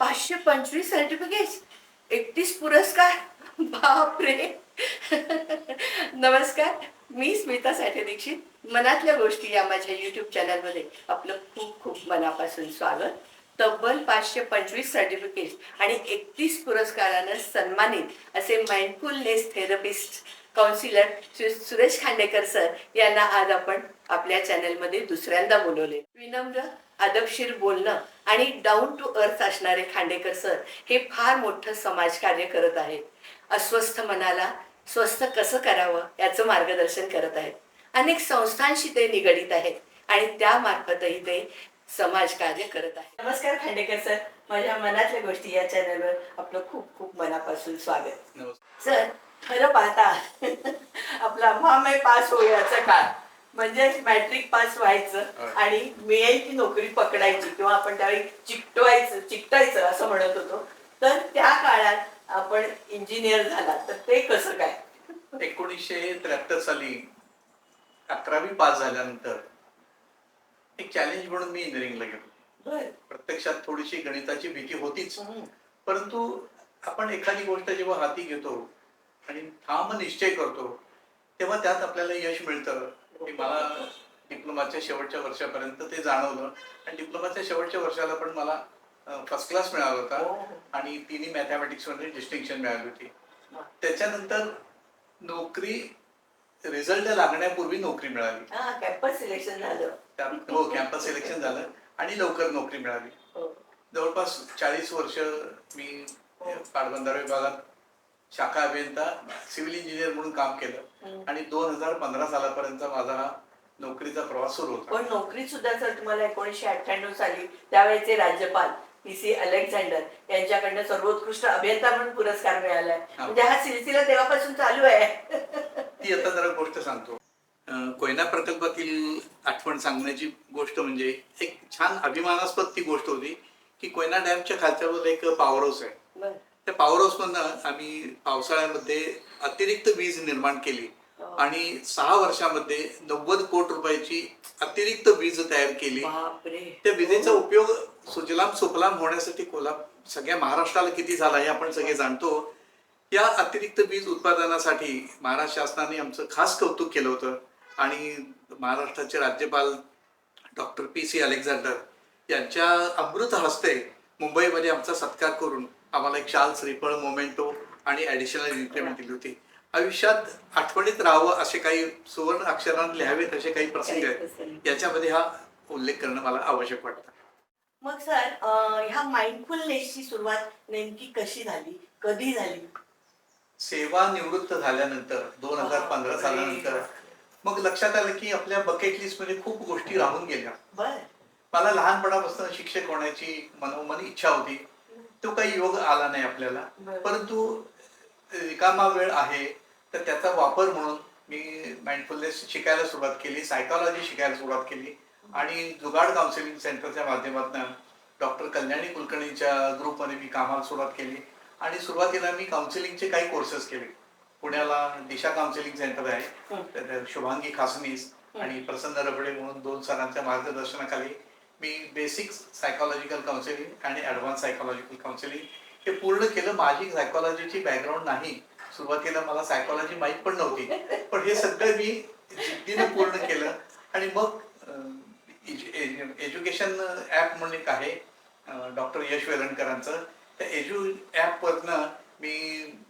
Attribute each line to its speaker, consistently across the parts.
Speaker 1: पाचशे पंचवीस सर्टिफिकेट एकतीस पुरस्कार? बापरे! नमस्कार मी स्मिता साठे दीक्षित. मनातल्या गोष्टी या माझ्या युट्यूब चॅनलमध्ये आपलं खूप खूप मनापासून स्वागत. तब्बल पाचशे पंचवीस सर्टिफिकेट आणि एकतीस पुरस्कारानं सन्मानित असे mindfulness therapist counsellor Suresh Khandekar sir यांना आज आपण आपल्या चॅनलमध्ये दुसऱ्यांदा बोलवले विनम्र अदबशीर बोलणं आणि डाऊन टू अर्थ असणारे खांडेकर सर हे फार मोठं समाजकार्य करत आहेत. अस्वस्थ मनाला स्वस्थ कसं करावं याचं मार्गदर्शन करत आहेत. अनेक संस्थांशी ते निगडीत आहेत आणि त्यामार्फतही ते समाजकार्य करत आहेत. नमस्कार खांडेकर सर माझ्या मनातल्या गोष्टी या चॅनलवर आपलं खूप खूप मनापासून स्वागत.
Speaker 2: नमस्कार.
Speaker 1: सर खरं पाहता आपला महामय पास होण्याचा काळ. म्हणजे मॅट्रिक पास व्हायचं
Speaker 2: होय.
Speaker 1: आणि मिळेल ती नोकरी पकडायची किंवा आपण त्यावेळी चिकटवायचं चिकटायचं असं म्हणत होतो. तर त्या काळात आपण इंजिनियर झाला. तर ते कसं काय?
Speaker 2: एकोणीसशे त्र्याहत्तर साली अकरावी पास झाल्यानंतर एक चॅलेंज म्हणून मी इंजिनिअरिंगला गेलो. प्रत्यक्षात थोडीशी गणिताची भीती होतीच. परंतु आपण एखादी गोष्ट जेव्हा हाती घेतो आणि ठाम निश्चय करतो तेव्हा त्यात आपल्याला यश मिळतं. की मला डिप्लोमाच्या शेवटच्या वर्षापर्यंत ते जाणवलं. आणि डिप्लोमाच्या शेवटच्या वर्षाला पण मला फर्स्ट क्लास मिळाला होता.
Speaker 1: हो.
Speaker 2: आणि तिन्ही मॅथमॅटिक्समध्ये डिस्टिंक्शन मिळाली होती. त्याच्यानंतर नोकरी रिझल्ट लागण्यापूर्वी नोकरी मिळाली.
Speaker 1: हा कॅम्पस सिलेक्शन झालं.
Speaker 2: हो कॅम्पस सिलेक्शन झालं. आणि लवकर नोकरी मिळाली.
Speaker 1: हो.
Speaker 2: जवळपास चाळीस वर्ष मी पाटबंधारा विभागात शाखा अभियंता सिव्हिल इंजिनियर म्हणून काम केलं.
Speaker 1: हम्म.
Speaker 2: आणि दोन हजार पंधरा सालापर्यंत माझा हा नोकरीचा प्रवास सुरू होता.
Speaker 1: पण नोकरी सुद्धा सर तुम्हाला एकोणीसशे अठ्ठ्याण्णव साली त्यावेळेचे राज्यपाल पी सी अलेक्झांडर यांच्याकडनं सर्वोत्कृष्ट अभियंता म्हणून पुरस्कार मिळालाय. म्हणजे हा सिलसिला तेव्हापासून चालू आहे.
Speaker 2: ती आता जरा गोष्ट सांगतो. कोयना प्रकल्पातील आठवण सांगण्याची गोष्ट म्हणजे एक छान अभिमानास्पद ती गोष्ट होती की कोयना डॅमच्या खालच्या एक पॉवर हाऊस आहे. त्या पॉवर हाऊस मधनं आम्ही पावसाळ्यामध्ये अतिरिक्त वीज निर्माण केली. आणि सहा वर्षामध्ये नव्वद कोटी रुपयाची अतिरिक्त वीज तयार केली. त्या विजेचा उपयोग सुजलाम सुफलाम होण्यासाठी कोल्हा सगळ्या महाराष्ट्राला किती झाला हे आपण सगळे जाणतो. या अतिरिक्त वीज उत्पादनासाठी महाराष्ट्र शासनाने आमचं खास कौतुक केलं होतं. आणि महाराष्ट्राचे राज्यपाल डॉक्टर पी सी अलेक्झांडर यांच्या अमृत हस्ते मुंबईमध्ये आमचा सत्कार करून आम्हाला एक शाल श्रीफळ मोमेंटो आणि ऍडिशनल इन्क्रीमेंट दिली होती. आयुष्यात आठवणीत राहावं असे काही सुवर्ण अक्षरांत लिहावेत असे काही प्रसंग आहेत. याच्यामध्ये हा उल्लेख करणं मला आवश्यक वाटतं.
Speaker 1: मग सर ह्या माइंडफुलनेसची सुरुवात नेमकी कशी झाली? कधी झाली?
Speaker 2: सेवा निवृत्त झाल्यानंतर दोन हजार पंधरा सालानंतर मग लक्षात आलं की आपल्या बकेट लिस्टमध्ये खूप गोष्टी राहून गेल्या. मला लहानपणापासून शिक्षक होण्याची मनोमन इच्छा होती. तो काही योग आला नाही आपल्याला. परंतु रिकामा वेळ आहे तर त्याचा वापर म्हणून मी माइंडफुलनेस शिकायला सुरुवात केली सायकॉलॉजी शिकायला सुरुवात केली. आणि जुगाड काउन्सिलिंग सेंटरच्या माध्यमातून डॉक्टर कल्याणी कुलकर्णींच्या ग्रुपमध्ये मी कामाला सुरुवात केली. आणि सुरुवातीला मी काउन्सिलिंगचे काही कोर्सेस केले. पुण्याला दिशा काउन्सिलिंग सेंटर आहे. शुभांगी खासनीस आणि प्रसन्न रबडे म्हणून दोन सरांच्या मार्गदर्शनाखाली मी बेसिक सायकोलॉजिकल काउन्सिलिंग आणि ॲडव्हान्स सायकोलॉजिकल काउन्सिलिंग हे पूर्ण केलं. माझी सायकोलॉजीची बॅकग्राऊंड नाही. सुरुवातीला मला सायकोलॉजी माहीत पण नव्हती. पण हे सगळं मी जिद्दीने पूर्ण केलं. आणि मग एज्युकेशन ॲप म्हणून एक आहे डॉक्टर यश वेलणकरांचं. त्या एज्यू ॲपवरनं मी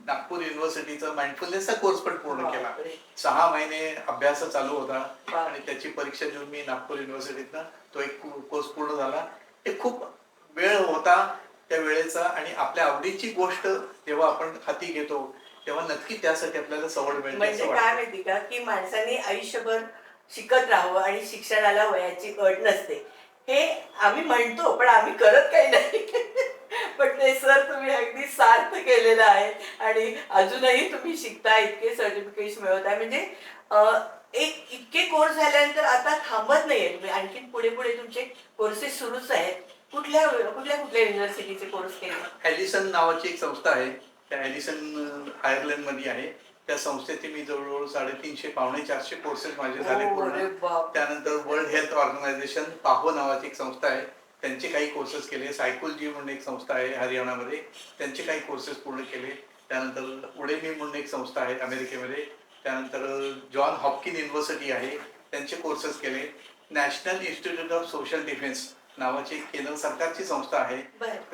Speaker 2: नागपूर युनिव्हर्सिटीचा माइंडफुलनेसचा कोर्स पण पूर्ण केला. सहा महिने अभ्यास चालू होता. आणि त्याची परीक्षा देऊन मी नागपूर युनिव्हर्सिटीतनं तो एक कोर्स पूर्ण झाला हे खूप वेळ होता त्या वेळेचा आणि आपल्या आवडीची गोष्ट जेव्हा आपण हाती घेतो तेव्हा नक्की त्यासाठी आपल्याला सवड मिळते
Speaker 1: म्हणजे काय. माहिती का की माणसाने आयुष्यभर शिकत राहावं आणि शिक्षणाला वयाची अट नसते हे आम्ही म्हणतो पण आम्ही करत काही नाही पण ते सर तुम्ही अगदी सार्थ केलेलं आहे आणि अजूनही तुम्ही शिकता इतके सर्टिफिकेट मिळवताय म्हणजे एक इतके कोर्स झाल्यानंतर आता थांबत नाहीये तुम्ही आणखी पुढे पुढे तुमचे कोर्सेस सुरूच आहेत कुठल्या कुठल्या कुठल्या युनिव्हर्सिटीचे कोर्स केले
Speaker 2: ॲलिसन नावाची एक संस्था आहे त्या ॲलिसन आयर्लंडमध्ये आहे त्या संस्थेचे मी जवळजवळ साडेतीनशे पावणे चारशे कोर्सेस माझे झाले पूर्ण त्यानंतर वर्ल्ड हेल्थ ऑर्गनायझेशन पाहो नावाची एक संस्था आहे त्यांचे काही कोर्सेस केले. सायकोलॉजी म्हणून एक संस्था आहे हरियाणामध्ये. त्यांचे काही कोर्सेस पूर्ण केले. त्यानंतर उडेमी म्हणून एक संस्था आहे अमेरिकेमध्ये. त्यानंतर जॉन हॉपकिन युनिव्हर्सिटी आहे. त्यांचे कोर्सेस केले. National institute of social defence नावाची केंद्र सरकारची संस्था आहे.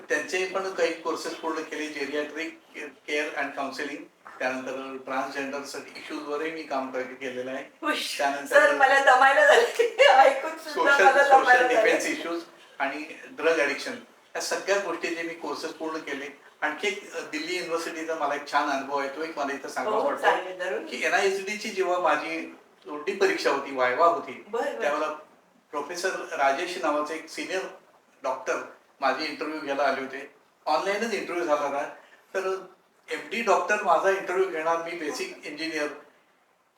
Speaker 2: त्यांचे पण काही कोर्सेस पूर्ण केले. जेरियाट्रिक केअर अँड काउन्सिलिंग त्यानंतर ट्रान्सजेंडर इश्यूजवरही मी काम केलेलं आहे. त्यानंतर- सोशल सोशल डिफेन्स. इश्यूज आणि ड्रग ॲडिक्शन या सगळ्या गोष्टीचे मी कोर्सेस पूर्ण केले आणखी एक दिल्ली युनिव्हर्सिटीचा मला एक छान अनुभव आहे तो एक मला इथं सांगावा
Speaker 1: हो,
Speaker 2: वाटतो. की एन आय एस ची जेव्हा माझी तोंडी परीक्षा होती वायवा होती. त्यावेळेला प्रोफेसर राजेश नावाचे एक सिनियर डॉक्टर माझे इंटरव्ह्यू घ्यायला आले होते ऑनलाईनच इंटरव्ह्यू झाला ना तर एम डी डॉक्टर माझा इंटरव्ह्यू घेणार मी बेसिक इंजिनियर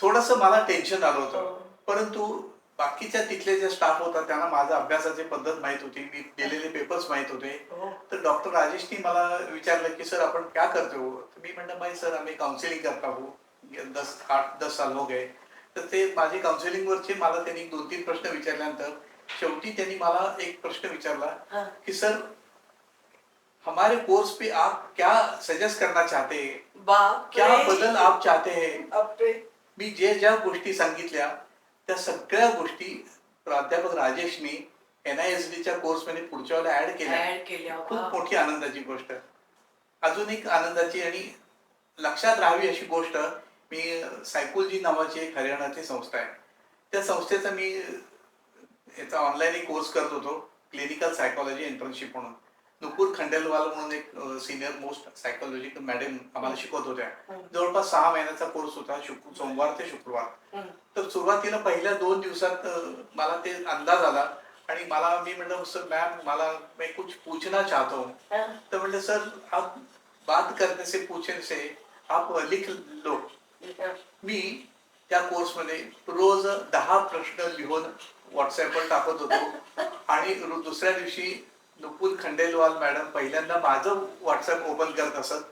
Speaker 2: थोडंसं मला टेन्शन आलं होतं
Speaker 1: हो.
Speaker 2: परंतु बाकीच्या तिथले जे स्टाफ होता त्यांना माझ्या अभ्यासाची पद्धत माहीत होती मी दिलेले पेपर्स माहीत होते
Speaker 1: हो.
Speaker 2: तर डॉक्टर राजेशनी मला विचारलं की सर आपण क्या करते हो मी म्हणलं भाई सर आम्ही काउन्सिलिंग करता हो दस आठ दस साल हो गए तर ते माझे काउन्सिलिंग वरचे मला त्यांनी दोन तीन प्रश्न विचारल्यानंतर शेवटी त्यांनी मला एक प्रश्न विचारला. की सर हमारे कोर्स पे आप क्या सजेस्ट करना चाहते हैं क्या. बदल आप चाहते हैं. मी जे ज्या गोष्टी सांगितल्या त्या सगळ्या गोष्टी प्राध्यापक राजेशनी एन आय एस च्या कोर्समध्ये पुढच्या वेळेला ऍड केल्या. खूप. मोठी आनंदाची गोष्ट. अजून एक आनंदाची आणि लक्षात राहावी अशी गोष्ट मी सायकोलॉजी नावाची एक हरियाणाची संस्था आहे. त्या संस्थेचा मी याचा ऑनलाईन कोर्स करत होतो क्लिनिकल सायकोलॉजी इंटर्नशिप म्हणून. नुपूर खंडेलवाल म्हणून एक सिनियर मोस्ट सायकोलॉजी मॅडम आम्हाला शिकवत होत्या. जवळपास सहा महिन्याचा कोर्स होता सोमवार ते शुक्रवार. तर सुरुवातीला पहिल्या दोन दिवसात मला ते अंदाज आला आणि मला मी म्हणलं सर मॅम मला मैं कुछ पूछना चाहता हूँ. तर म्हणलं सर आप बात करने से पूछने से आप लिख लो. मी त्या कोर्समध्ये रोज दहा प्रश्न लिहून व्हॉट्सअपवर टाकत होतो आणि दुसऱ्या दिवशी नुपुल खंडेलवाल मॅडम पहिल्यांदा माझं व्हॉट्सअप ओपन करत असत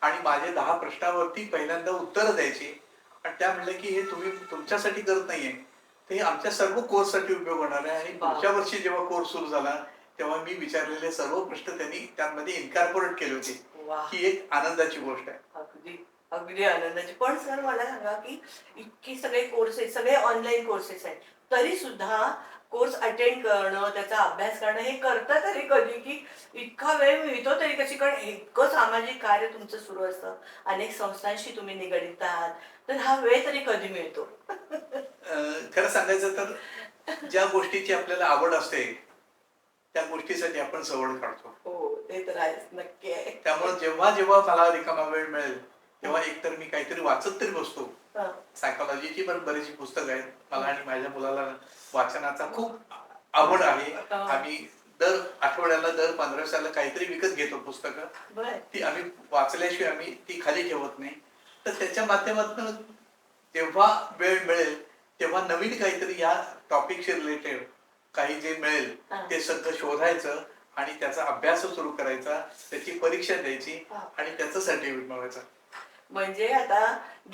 Speaker 2: आणि माझे दहा प्रश्नावरती पहिल्यांदा उत्तरं द्यायची. आणि त्या म्हणलं की हे तुम्ही तुमच्यासाठी करत नाहीये. ते आमच्या सर्व कोर्ससाठी उपयोग होणार आहे. आणि. पुढच्या वर्षी जेव्हा कोर्स सुरू झाला तेव्हा मी विचारलेले सर्व प्रश्न त्यांनी त्यामध्ये इन्कॉर्पोरेट केले होते. ही एक आनंदाची गोष्ट आहे.
Speaker 1: अगदी आनंदाची. पण सर मला सांगा की इतकी सगळे कोर्सेस सगळे ऑनलाईन कोर्सेस आहेत. तरी सुद्धा कोर्स अटेंड करणं त्याचा अभ्यास करणं हे करता तरी कधी की इतका वेळ मिळतो तरी कशी? कारण इतकं सामाजिक कार्य तुमचं सुरू असतं. अनेक संस्थांशी तुम्ही निगडित आहात तर हा वेळ तरी कधी मिळतो?
Speaker 2: खरं सांगायचं तर ज्या गोष्टीची आपल्याला आवड असते त्या गोष्टीसाठी आपण सवड काढतो.
Speaker 1: हो ते तर आहेच. नक्की आहे.
Speaker 2: त्यामुळे जेव्हा जेव्हा मला रिकामा वेळ मिळेल तेव्हा एकतर मी काहीतरी वाचत तरी बसतो. सायकोलॉजीची पण बरीचशी पुस्तकं आहेत मला आणि माझ्या मुलाला वाचनाचा खूप आवड आहे. आम्ही दर आठवड्याला दर पंधरा दिवसाला काहीतरी विकत घेतो पुस्तकं ती आम्ही वाचल्याशिवाय आम्ही ती खाली ठेवत नाही तर त्याच्या माध्यमातून जेव्हा वेळ मिळेल तेव्हा नवीन काहीतरी या टॉपिकशी रिलेटेड काही जे मिळेल. ते सगळं शोधायचं आणि त्याचा अभ्यास सुरू करायचा त्याची परीक्षा द्यायची. आणि त्याचं सर्टिफिकेट मिळवायचं
Speaker 1: म्हणजे आता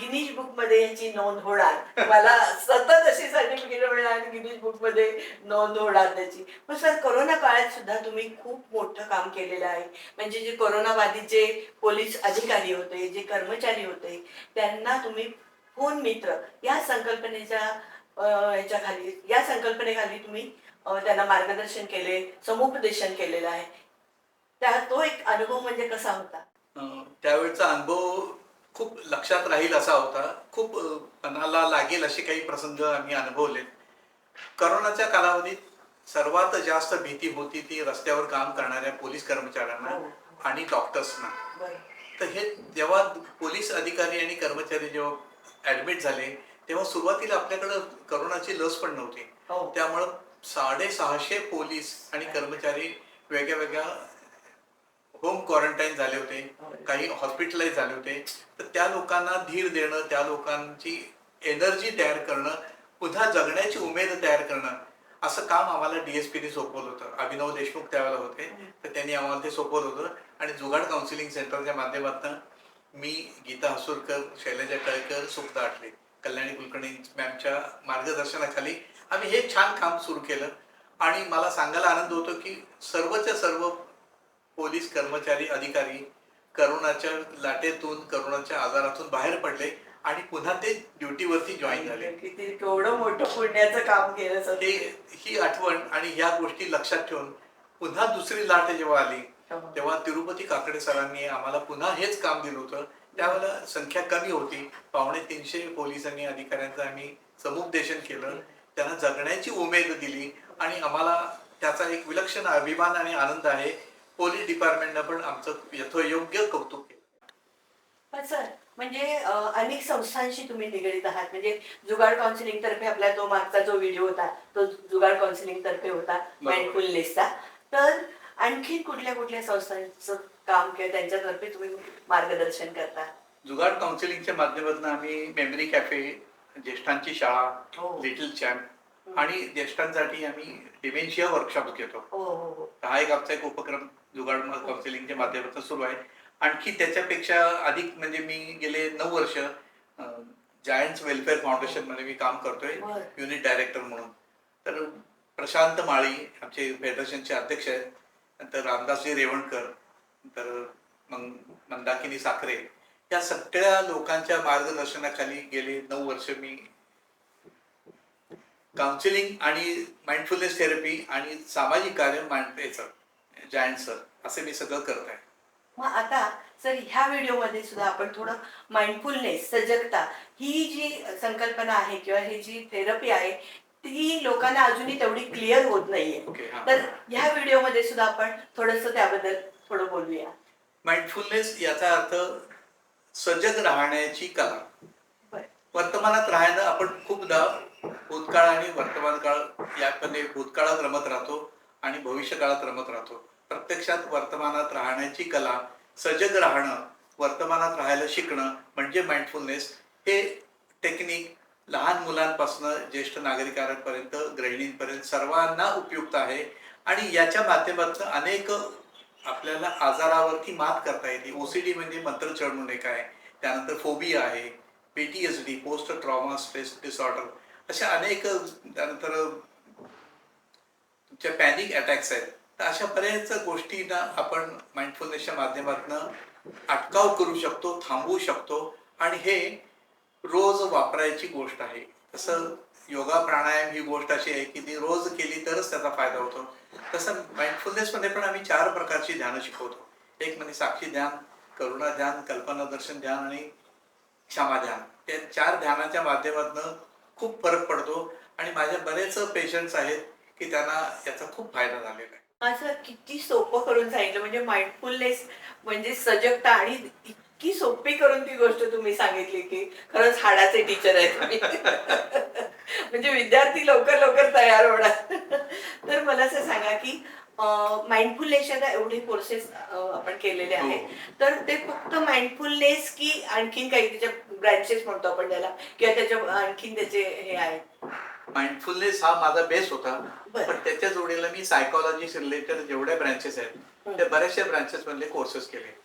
Speaker 1: गिनीज बुकमध्ये याची नोंद होणार. मला सतत अशी सर्टिफिकेट मिळणार आणि गिनीज बुकमध्ये नोंद होणार त्याची. पण सर कोरोना काळात सुद्धा तुम्ही खूप मोठं काम केलेलं आहे. म्हणजे जे कोरोनाबाधित जे पोलीस अधिकारी होते जे कर्मचारी होते त्यांना तुम्ही फोन मित्र या संकल्पनेच्या याच्या खाली या संकल्पनेखाली तुम्ही त्यांना मार्गदर्शन केले समुपदेशन केलेलं आहे. त्या तो एक अनुभव म्हणजे कसा होता?
Speaker 2: त्यावेळचा अनुभव खूप लक्षात राहील असा होता. खूप मनाला लागेल असे काही प्रसंग आम्ही अनुभवले. करोनाच्या कालावधीत सर्वात जास्त भीती होती ती रस्त्यावर काम करणाऱ्या पोलीस कर्मचाऱ्यांना
Speaker 1: हो.
Speaker 2: आणि डॉक्टर्सना. तर हे जेव्हा पोलीस अधिकारी आणि कर्मचारी जेव्हा ऍडमिट झाले तेव्हा सुरुवातीला आपल्याकडं करोनाची लस पण नव्हती.
Speaker 1: हो.
Speaker 2: त्यामुळं साडेसहाशे पोलीस आणि कर्मचारी वेगळ्या वेगळ्या होम क्वारंटाईन झाले होते काही हॉस्पिटलाइज झाले होते. तर त्या लोकांना धीर देणं त्या लोकांची एनर्जी तयार करणं पुन्हा जगण्याची उमेद तयार करणं असं काम आम्हाला डीएसपीने सोपवलं होतं. अभिनव देशमुख त्यावेळेला होते तर त्यांनी आम्हाला ते सोपवलं होतं. आणि जुगाड काउन्सिलिंग सेंटरच्या माध्यमातून मी गीता हसूरकर शैलजा कळकर सुखदा आठले कल्याणी कुलकर्णी मॅमच्या मार्गदर्शनाखाली आम्ही हे छान काम सुरू केलं. आणि मला सांगायला आनंद होतो की सर्वच्या सर्व पोलीस कर्मचारी अधिकारी करोनाच्या लाटेतून करोनाच्या आजारातून बाहेर पडले आणि पुन्हा ते ड्युटीवरती जॉईन झाले.
Speaker 1: किती केवढं मोठं पुण्याचं काम केलं
Speaker 2: हे ही आठवण आणि ह्या गोष्टी लक्षात ठेवून पुन्हा दुसरी लाट जेव्हा आली तेव्हा तिरुपती काकडे सरांनी आम्हाला पुन्हा हेच काम दिलं होतं. त्यावेळेला संख्या कमी होती. पावणे तीनशे पोलिसांनी अधिकाऱ्यांचं आम्ही समुपदेशन केलं. त्यांना जगण्याची उमेद दिली आणि आम्हाला त्याचा एक विलक्षण अभिमान आणि आनंद आहे. पोलीस डिपार्टमेंटनं पण आमचं यथोयोग्य कौतुक केलं.
Speaker 1: पण सर म्हणजे अनेक संस्थांशी तुम्ही निगडीत आहात. म्हणजे जुगाड काउन्सिलिंग तर्फे आपला तो मागचा जो व्हिडिओ होता तो जुगाड काउन्सिलिंग तर्फे होता. माइंडफुलनेसचा तर आणखी कुठल्या कुठल्या संस्थांचं काम किंवा त्यांच्यातर्फे तुम्ही मार्गदर्शन करता?
Speaker 2: जुगाड काउन्सिलिंगच्या माध्यमातून आम्ही मेमरी कॅफे ज्येष्ठांची शाळा
Speaker 1: हो.
Speaker 2: लिटिल चॅम्प आणि ज्येष्ठांसाठी आम्ही डिमेन्शिया वर्कशॉप घेतो.
Speaker 1: हो हो हो.
Speaker 2: हा एक आमचा एक उपक्रम जुगाड काउन्सिलिंगच्या माध्यमातून सुरू आहे. आणखी त्याच्यापेक्षा अधिक म्हणजे मी गेले नऊ वर्ष जायंट्स वेलफेअर फाउंडेशनमध्ये मी काम करतोय. युनिट डायरेक्टर म्हणून. तर प्रशांत माळी आमचे फेडरेशनचे अध्यक्ष आहेत. नंतर रामदासजी रेवणकर नंतर मग मंदाकिनी साखरे. या सगळ्या लोकांच्या मार्गदर्शनाखाली गेले नऊ वर्ष मी. काउन्सिलिंग आणि माइंडफुलनेस थेरपी आणि सामाजिक कार्य मांड याचं जायंट सर असे मी सगळं करत आहे
Speaker 1: मग आता सर ह्या व्हिडिओमध्ये सुद्धा आपण थोडं माइंडफुलनेस सजगता ही जी संकल्पना आहे किंवा ही जी थेरपी आहे ती लोकांना अजूनही तेवढी क्लिअर होत नाहीये. तर ह्या व्हिडिओमध्ये सुद्धा आपण थोडस त्याबद्दल थोडं बोलूया.
Speaker 2: माइंडफुलनेस याचा अर्थ सजग राहण्याची कला. वर्तमानात राहणं आपण खूपदा भूतकाळ आणि वर्तमान काळ यामध्ये भूतकाळात रमत राहतो आणि भविष्य काळात रमत राहतो. प्रत्यक्षात वर्तमानात राहण्याची कला सजग राहणं वर्तमानात राहायला शिकणं म्हणजे माइंडफुलनेस हे टेक्निक लहान मुलांपासून ज्येष्ठ नागरिकांपर्यंत गृहिणींपर्यंत सर्वांना उपयुक्त आहे. आणि याच्या माध्यमातून अनेक आपल्याला आजारावरती मात करता येते. ओसीडी म्हणजे मंत्र चढणून एक आहे. त्यानंतर फोबिया आहे. PTSD post trauma stress disorder अशा अनेक त्यानंतर तुमच्या पॅनिक अटॅक्स आहेत. तर अशा बऱ्याच गोष्टींना आपण माइंडफुलनेसच्या माध्यमातून अटकाव करू शकतो थांबवू शकतो आणि हे रोज वापरायची गोष्ट आहे. तसं योगा प्राणायाम ही गोष्ट अशी आहे की ती रोज केली तरच त्याचा फायदा होतो. तसं माइंडफुलनेस मध्ये पण आम्ही चार प्रकारची ध्यानं शिकवतो. एक म्हणजे साक्षी ध्यान करुणा ध्यान कल्पना दर्शन ध्यान आणि क्षमा ध्यान. त्या चार ध्यानाच्या माध्यमातून खूप फरक पडतो आणि माझ्या बरेच पेशंट्स आहेत की त्यांना याचा खूप फायदा झालेला आहे.
Speaker 1: असं किती सोपं करून सांगितलं. म्हणजे माइंडफुलनेस म्हणजे सजगता आणि इतकी सोपी करून ती गोष्ट तुम्ही सांगितली की खरंच हाडाचे टीचर आहेत म्हणजे विद्यार्थी लवकर लवकर तयार होणार. तर मला असं सांगा की माइंडफुलनेसच्या एवढे कोर्सेस आपण केलेले
Speaker 2: हो.
Speaker 1: आहेत. तर ते फक्त माइंडफुलनेस की आणखीन काही त्याच्या ब्रँचेस म्हणतो आपण त्याला किंवा त्याच्या आणखीन त्याचे हे आहेत.
Speaker 2: माइंडफुलनेस हा माझा बेस होता. पण त्याच्या जोडीला मी सायकोलॉजी रिलेटेड जेवढ्या ब्रांचेस आहेत त्या बऱ्याचशा ब्रांचेस मधले कोर्सेस केले.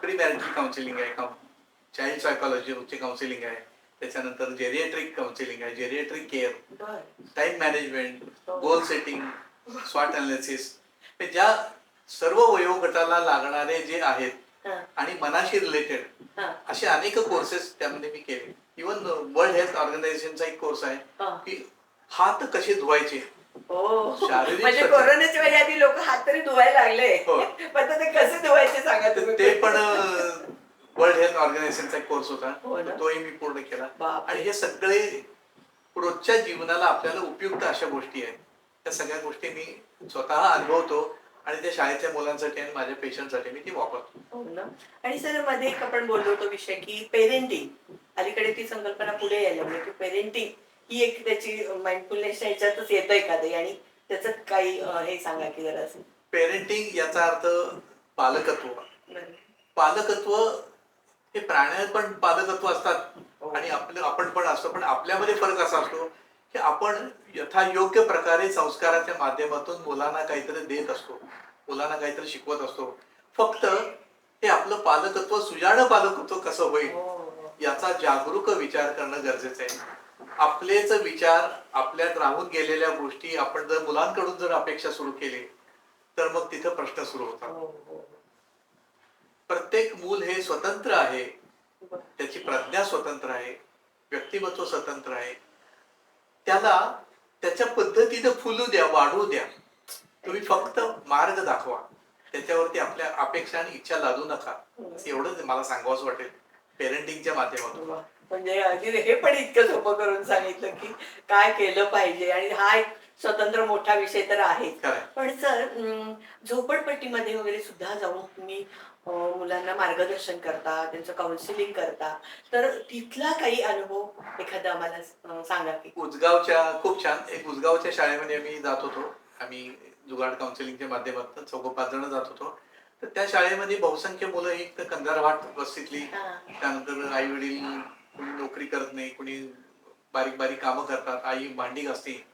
Speaker 2: प्री मॅरिटल काउन्सिलिंग आहे चाइल्ड सायकोलॉजी काउन्सिलिंग आहे त्याच्यानंतर जेरिएट्रिक काउन्सिलिंग आहे geriatric care. Time management. Goal setting स्वॉट अनालिसिस हे ज्या सर्व वयोगटाला लागणारे जे आहेत आणि मनाशी रिलेटेड असे अनेक कोर्सेस त्यामध्ये मी केले इवन वर्ल्ड हेल्थ ऑर्गनायझेशनचा एक कोर्स आहे
Speaker 1: हां.
Speaker 2: की हात कसे धुवायचे
Speaker 1: हो म्हणजे
Speaker 2: स्वच्छ-
Speaker 1: कोरोनाच्या वेळी आधी लोक हात तरी धुवायला लागले
Speaker 2: हो.
Speaker 1: पण ते कसे धुवायचे सांगा
Speaker 2: ते पण वर्ल्ड हेल्थ ऑर्गनायझेशनचा एक कोर्स
Speaker 1: हो
Speaker 2: होता
Speaker 1: ना.
Speaker 2: तोही मी पूर्ण केला. आणि हे सगळे रोजच्या जीवनाला आपल्याला उपयुक्त अशा गोष्टी आहेत त्या सगळ्या गोष्टी मी स्वतः अनुभवतो आणि त्या शाळेच्या मुलांसाठी आणि माझ्या पेशंटसाठी मी ती वापरतो.
Speaker 1: हो ना? आणि सरमध्ये एक आपण बोललो होतो विषय की पेरेंटिंग अलीकडे ती संकल्पना पुढे यायला लागली की पेरेंटिंग ही एक त्याची माइंडफुलनेसच्या ह्याच्यातच येतं एखादं. आणि त्याचं काही हे सांगा की जरा
Speaker 2: पेरेंटिंग याचा अर्थ पालकत्व. पालकत्व हे प्राण्यात पण पालकत्व असतात.
Speaker 1: हो.
Speaker 2: आणि आपलं आपण पण असतो पण आपल्यामध्ये फरक असा असतो की आपण यथायोग्य प्रकारे संस्काराच्या माध्यमातून मुलांना काहीतरी देत असतो. मुलांना काहीतरी शिकवत असतो. फक्त हे आपलं पालकत्व सुजाण पालकत्व कसं होईल
Speaker 1: हो, हो.
Speaker 2: याचा जागरूक विचार करणं गरजेचं आहे. आपलेच विचार आपल्यात राहून गेलेल्या गोष्टी आपण जर मुलांकडून जर अपेक्षा सुरू केली तर मग तिथं प्रश्न सुरू होतात.
Speaker 1: हो, हो.
Speaker 2: प्रत्येक मूल हे स्वतंत्र आहे. त्याची प्रज्ञा स्वतंत्र आहे. व्यक्तिमत्व स्वतंत्र आहे. त्याला त्याच्या पद्धतीनं फुलू द्या वाढवू द्या. तुम्ही फक्त मार्ग दाखवा. त्याच्यावरती आपल्या अपेक्षा आणि इच्छा लादू नका. एवढंच मला सांगावंच वाटेल. पेरेंटिंगच्या माध्यमातून.
Speaker 1: म्हणजे अगदी हे पण इतकं सोपं करून सांगितलं की काय केलं पाहिजे आणि हा एक स्वतंत्र मोठा विषय तर आहे. पण सर झोपडपट्टीमध्ये वगैरे सुद्धा जाऊन तुम्ही मुलांना मार्गदर्शन करता त्यांचं काउन्सिलिंग करता. तर तिथला काही अनुभव एखादा आम्हाला सांगा की.
Speaker 2: उजगावच्या खूप छान. एक उजगावच्या शाळेमध्ये आम्ही जात होतो. आम्ही जुगाड काउन्सिलिंगच्या माध्यमातून चौघ पाच जण जात होतो. तर त्या शाळेमध्ये बहुसंख्य मुलं एक तर कंधारवाट वस्तीतली. त्यानंतर आई वडील कोणी नोकरी करत नाही कोणी बारीक बारीक कामं करतात आई भांडी घासते.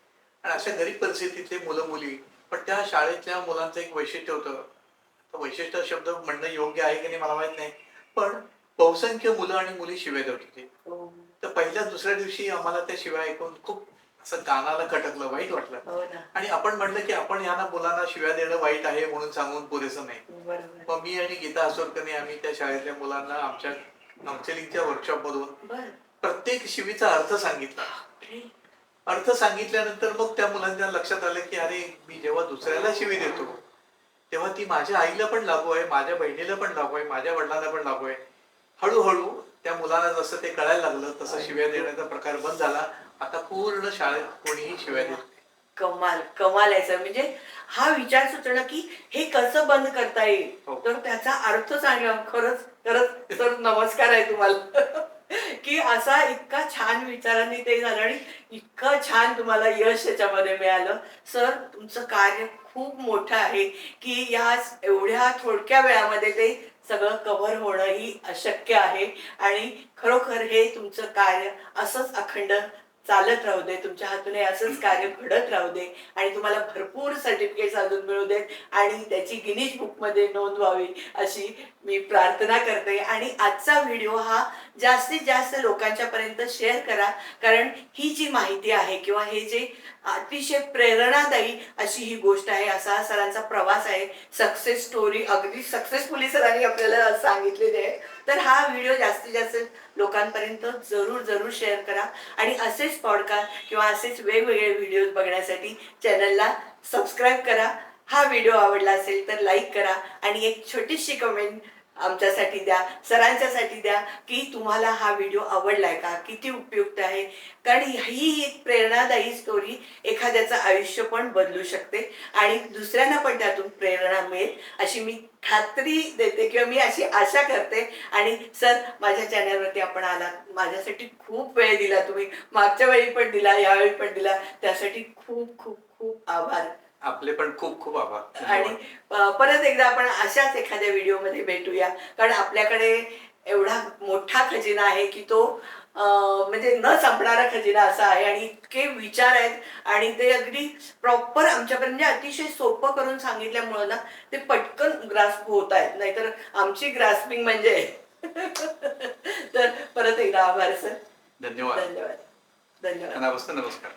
Speaker 2: आणि अशा गरीब परिस्थितीतले मुलं मुली पण त्या शाळेतल्या मुलांचं एक वैशिष्ट्य होतं तर वैशिष्ट्य शब्द म्हणणं योग्य आहे की नाही मला माहीत नाही. पण बहुसंख्य मुलं आणि मुली शिव्या देत होती.
Speaker 1: हो.
Speaker 2: तर पहिल्या दुसऱ्या दिवशी आम्हाला त्या शिव्या ऐकून खूप असं कानाला खटकलं वाईट वाटलं.
Speaker 1: हो
Speaker 2: आणि आपण म्हटलं की आपण यांना मुलांना शिव्या देणं वाईट आहे म्हणून सांगून पुरेसं नाही. मग मी आणि गीता असोरकरने आम्ही त्या शाळेतल्या मुलांना आमच्या काउन्सिलिंगच्या वर्कशॉप मधून प्रत्येक शिवीचा अर्थ सांगितला. अर्थ सांगितल्यानंतर मग त्या मुलांच्या लक्षात आलं की अरे मी जेव्हा दुसऱ्याला शिवी देतो तेव्हा ती माझ्या आईला पण लागू आहे माझ्या बहिणीला पण लागू आहे माझ्या वडिलांना पण लागू आहे. हळूहळू त्या मुलांना जसं ते कळायला लागलं तसं शिव्या देण्याचा प्रकार बंद झाला. आता पूर्ण शाळेत कोणीही शिव्या देत नाही.
Speaker 1: कमाल कमाल आहे सर. म्हणजे हा विचार सुचणं की हे कसं बंद करता येईल?
Speaker 2: हो.
Speaker 1: तर त्याचा अर्थ सांगा. खरंच खरंच सर नमस्कार आहे तुम्हाला. की असा इतका छान विचारांनी ते झालं आणि इतकं छान तुम्हाला यश याच्यामध्ये मिळालं. सर तुमचं कार्य खूप मोठं आहे की या एवढ्या थोडक्या वेळामध्ये ते सगळं कव्हर होणं ही अशक्य आहे आणि खरोखर हे तुमचं कार्य असंच अखंड चालत राहू दे तुमच्या हातून असंच कार्य घडत राहू दे आणि तुम्हाला भरपूर सर्टिफिकेट अजून मिळू देत आणि त्याची गिनीज बुकमध्ये नोंद व्हावी अशी मी प्रार्थना करते. आणि आजचा व्हिडिओ हा जास्तीत जास्त लोकांच्या पर्यंत शेअर करा कारण ही जी माहिती आहे किंवा हे जे अतिशय प्रेरणादायी अशी ही गोष्ट आहे असा हा सरांचा प्रवास आहे सक्सेस स्टोरी अगदी सक्सेसफुली सरांनी आपल्याला सांगितलेली आहे. तर हा व्हिडिओ जास्तीत जास्त लोकांपर्यंत जरूर जरूर शेअर करा. आणि असेच पॉडकास्ट किंवा असेच वेगवेगळे व्हिडिओज बघण्यासाठी चॅनलला सबस्क्राईब करा. हा व्हिडिओ आवडला असेल तर लाईक करा. आणि एक छोटीशी कमेंट आमच्यासाठी द्या सरांच्यासाठी द्या की तुम्हाला हा व्हिडिओ आवडलाय का किती उपयुक्त आहे. कारण ही एक प्रेरणादायी स्टोरी एखाद्याचं आयुष्य पण बदलू शकते. आणि दुसऱ्यांना पण त्यातून प्रेरणा मिळेल अशी मी खात्री देते किंवा मी अशी आशा करते. आणि सर माझ्या चॅनलवरती आपण आलात माझ्यासाठी खूप वेळ दिला तुम्ही मागच्या वेळी पण दिला यावेळी पण दिला. त्यासाठी खूप खूप खूप आभार.
Speaker 2: आपले पण खूप खूप आभार.
Speaker 1: आणि परत एकदा आपण अशाच एखाद्या व्हिडिओमध्ये भेटूया. कारण आपल्याकडे एवढा मोठा खजिना आहे की तो म्हणजे न संपणारा खजिना असा आहे आणि इतके विचार आहेत. आणि ते अगदी प्रॉपर आमच्यापर्यंत म्हणजे अतिशय सोपं करून सांगितल्यामुळं ना ते पटकन ग्रास्प होत आहेत. नाहीतर आमची ग्रास्पिंग म्हणजे तर परत एकदा आभार सर.
Speaker 2: धन्यवाद.
Speaker 1: धन्यवाद. धन्यवाद.
Speaker 2: नमस्ते नमस्कार.